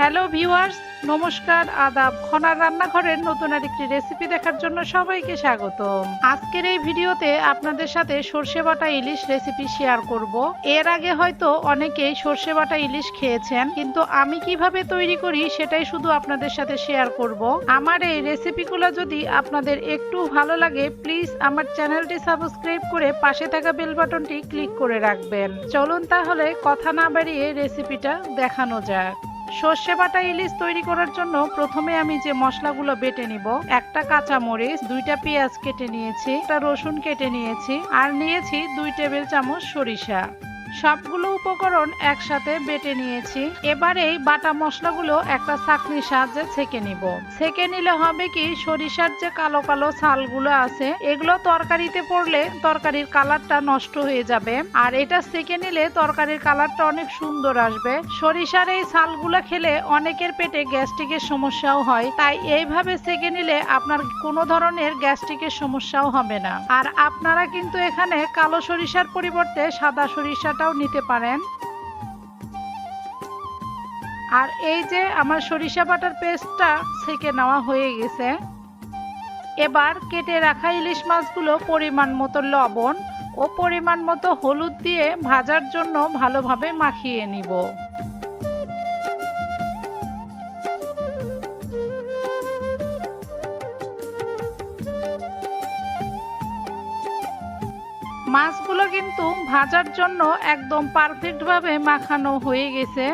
Hello viewers নমস্কার, আদাব। খনার রান্নাঘরের নতুন আরেকটি রেসিপি দেখার জন্য সবাইকে স্বাগতম। আজকের এই ভিডিওতে আপনাদের সাথে সর্ষে বাটা ইলিশ রেসিপি শেয়ার করব। এর আগে হয়তো অনেকেই সর্ষে বাটা ইলিশ খেয়েছেন, কিন্তু আমি কীভাবে তৈরি করি সেটাই শুধু আপনাদের সাথে শেয়ার করব। আমার এই রেসিপিগুলো যদি আপনাদের একটু ভালো লাগে প্লিজ আমার চ্যানেলটি সাবস্ক্রাইব করে পাশে থাকা বেল বাটনটি ক্লিক করে রাখবেন। চলুন তাহলে কথা না বাড়িয়ে রেসিপিটা দেখানো যাক। সর্ষে বাটা ইলিশ তৈরি করার জন্য প্রথমে আমি যে মশলাগুলো বেটে নিব, একটা কাঁচা মরিচ, দুইটা পেঁয়াজ কেটে নিয়েছি, একটা রসুন কেটে নিয়েছি, আর নিয়েছি দুই টেবিল চামচ সরিষা। সবগুলো উপকরণ একসাথে বেটে নিয়েছি। এবার এই বাটা মশলাগুলো একটা চাকনির সাহায্যে ছেঁকে নিব। ছেঁকে নিলে হবে কি, সরিষার যে কালো কালো ছালগুলো আছে, এগুলো তরকারিতে পড়লে তরকারির কালারটা নষ্ট হয়ে যাবে। আর এটা ছেঁকে নিলে তরকারির কালারটা অনেক সুন্দর আসবে। সরিষার এই ছালগুলো খেলে অনেকের পেটে গ্যাস্ট্রিকের সমস্যাও হয়, তাই এইভাবে ছেঁকে নিলে আপনার কোনো ধরনের গ্যাস্ট্রিকের সমস্যাও হবে না। আর আপনারা কিন্তু এখানে কালো সরিষার পরিবর্তে সাদা সরিষাটাও নিতে পারেন। আর এই যে আমার সরিষা বাটার পেস্টটা ছেঁকে নেওয়া হয়ে গেছে। এবার কেটে রাখা ইলিশ মাছগুলো পরিমাণ মতো লবণ ও পরিমাণ মতো হলুদ দিয়ে ভাজার জন্য ভালোভাবে মাখিয়ে নিব। মাছগুলো কিন্তু ভাজার জন্য একদম পারফেক্টভাবে মাখানো হয়ে গেছে।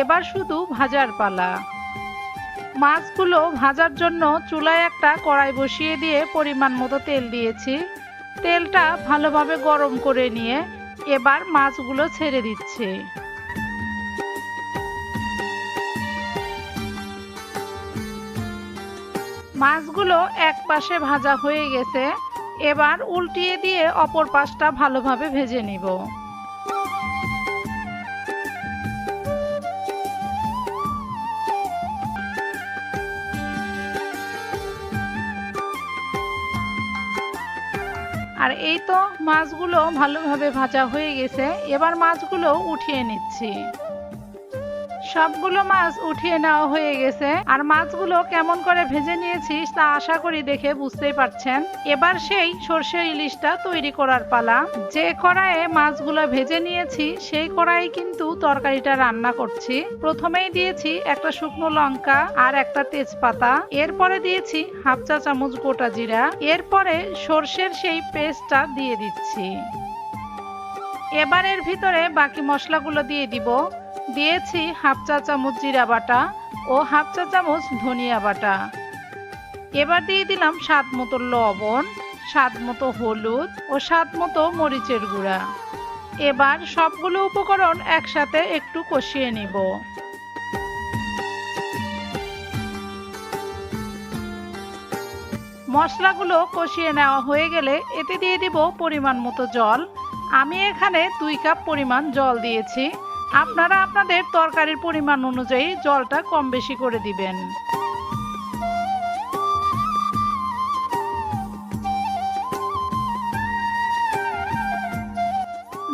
এবার শুধু ভাজার পালা। মাছগুলো ভাজার জন্য চুলায় একটা কড়াই বসিয়ে দিয়ে পরিমাণ মতো তেল দিয়েছি। তেলটা ভালোভাবে গরম করে নিয়ে এবার মাছগুলো ছেড়ে দিচ্ছি। মাছগুলো এক পাশে ভাজা হয়ে গেছে। এবার উল্টিয়ে দিয়ে অপর পাশটা ভালোভাবে ভেজে নিব। আর এই তো মাছগুলো ভালোভাবে ভাজা হয়ে গেছে। এবার মাছগুলো উঠিয়ে নিচ্ছি। সবগুলো মাছ উঠিয়ে নেওয়া হয়ে গেছে। আর মাছগুলো কেমন করে ভেজে নিয়েছিস তা আশা করি দেখে বুঝতেই পারছেন। এবার সেই সর্ষে ইলিশটা তৈরি করার পালা। যে কড়াইয়ে মাছগুলো ভেজে নিয়েছি, সেই কড়াই কিন্তু তরকারিটা রান্না করছি। প্রথমেই দিয়েছি একটা শুকনো লঙ্কা আর একটা তেজপাতা। এরপরে দিয়েছি হাফ চা চামচ গোটা জিরা। এরপরে সর্ষের সেই পেস্টটা দিয়ে দিচ্ছি। এবার এর ভিতরে বাকি মশলাগুলো দিয়ে দিব। দিয়েছি হাফ চা চামচ জিরা বাটা ও হাফ চা চামচ ধনিয়া বাটা। এবার দিয়ে দিলাম স্বাদ মতো লবণ, স্বাদ মতো হলুদ ও স্বাদ মতো মরিচের গুঁড়া। এবার সবগুলো উপকরণ একসাথে একটু কষিয়ে নিব। মশলাগুলো কষিয়ে নেওয়া হয়ে গেলে এতে দিয়ে দিব পরিমাণ মতো জল। আমি এখানে দুই কাপ পরিমাণ জল দিয়েছি। আপনারা আপনাদের তরকারির পরিমাণ অনুযায়ী জলটা কম বেশি করে দিবেন।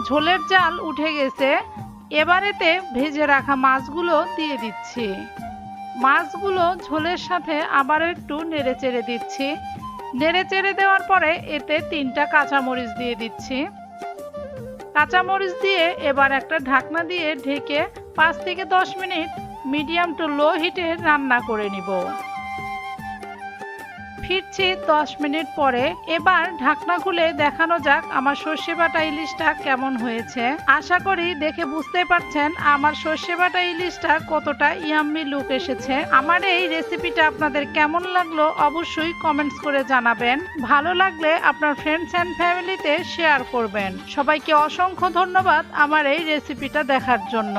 ঝোলের জাল উঠে গেছে, এবারেতে ভেজে রাখা মাছগুলো দিয়ে দিচ্ছি। মাছগুলো ঝোলের সাথে আবার একটু নেড়ে চেড়ে দিচ্ছি। নেড়ে চেড়ে দেওয়ার পরে এতে তিনটা কাঁচামরিচ দিয়ে দিচ্ছি। কাঁচামরিচ দিয়ে এবার একটা ঢাকনা দিয়ে ঢেকে পাঁচ থেকে দশ মিনিট মিডিয়াম টু লো হিটে রান্না করে নিব। ফিরছি দশ মিনিট পরে। এবার ঢাকনা খুলে দেখানো যাক আমার সর্ষে বাটা ইলিশটা কেমন হয়েছে। আশা করি দেখে বুঝতে পারছেন আমার সর্ষে বাটা ইলিশটা কতটা ইয়াম্মি লুক এসেছে। আমার এই রেসিপিটা আপনাদের কেমন লাগল অবশ্যই কমেন্টস করে জানাবেন। ভালো লাগলে আপনার ফ্রেন্ডস অ্যান্ড ফ্যামিলিতে শেয়ার করবেন। সবাইকে অসংখ্য ধন্যবাদ আমার এই রেসিপিটা দেখার জন্য।